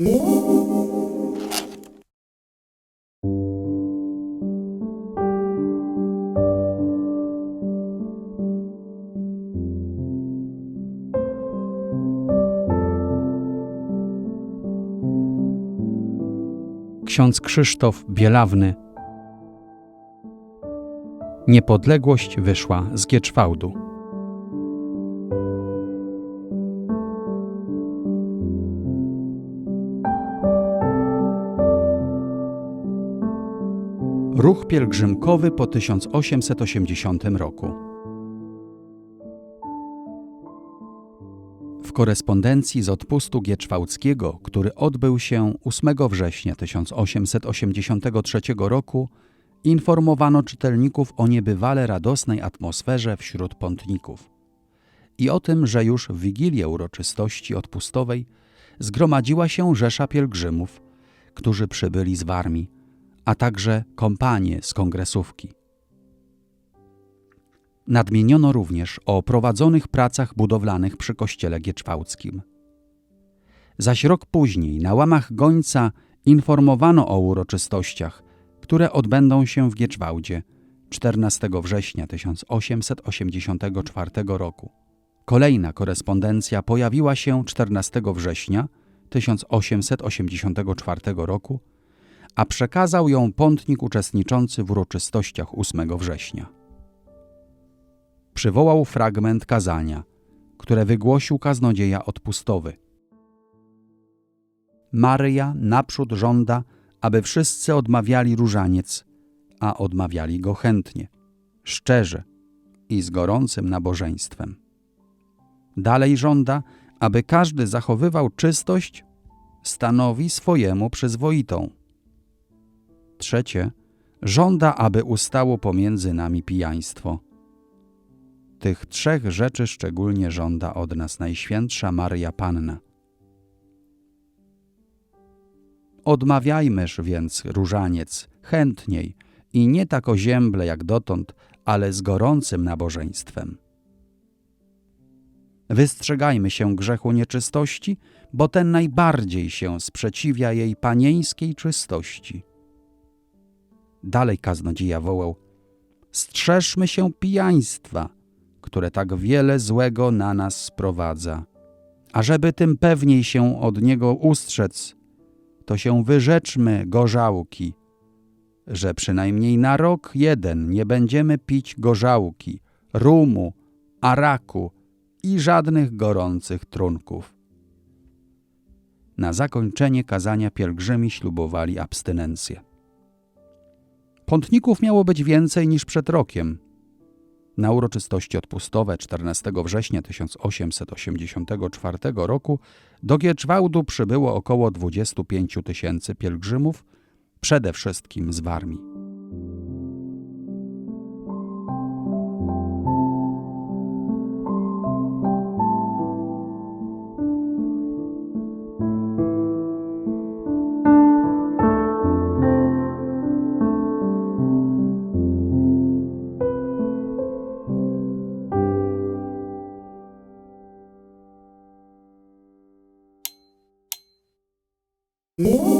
ksiądz Krzysztof Bielawny. Niepodległość wyszła z Gieczwałdu. Ruch pielgrzymkowy po 1880 roku. W korespondencji z odpustu gieczwałckiego, który odbył się 8 września 1883 roku, informowano czytelników o niebywale radosnej atmosferze wśród pątników i o tym, że już w wigilię uroczystości odpustowej zgromadziła się rzesza pielgrzymów, którzy przybyli z Warmii, a także kompanie z kongresówki. Nadmieniono również o prowadzonych pracach budowlanych przy kościele gieczwałckim. Zaś rok później na łamach gońca informowano o uroczystościach, które odbędą się w Gieczwałdzie 14 września 1884 roku. Kolejna korespondencja pojawiła się 14 września 1884 roku, a przekazał ją pątnik uczestniczący w uroczystościach 8 września przywołał fragment kazania, które wygłosił kaznodzieja odpustowy. Maryja naprzód żąda, aby wszyscy odmawiali różaniec, a odmawiali go chętnie, szczerze i z gorącym nabożeństwem. Dalej żąda, aby każdy zachowywał czystość, stanowi swojemu przyzwoitą. Trzecie, żąda, aby ustało pomiędzy nami pijaństwo – tych trzech rzeczy szczególnie żąda od nas Najświętsza Maryja Panna. Odmawiajmyż więc różaniec chętniej i nie tak ozięble jak dotąd, ale z gorącym nabożeństwem. Wystrzegajmy się grzechu nieczystości, bo ten najbardziej się sprzeciwia jej panieńskiej czystości. Dalej kaznodzieja wołał: Strzeżmy się pijaństwa – które tak wiele złego na nas sprowadza. A żeby tym pewniej się od niego ustrzec, to się wyrzeczmy gorzałki, że przynajmniej na rok jeden nie będziemy pić gorzałki, rumu, araku i żadnych gorących trunków. Na zakończenie kazania pielgrzymi ślubowali abstynencję. Pątników miało być więcej niż przed rokiem – na uroczystości odpustowe 14 września 1884 roku do Gieczwałdu przybyło około 25 tysięcy pielgrzymów, przede wszystkim z Warmii. Ooh.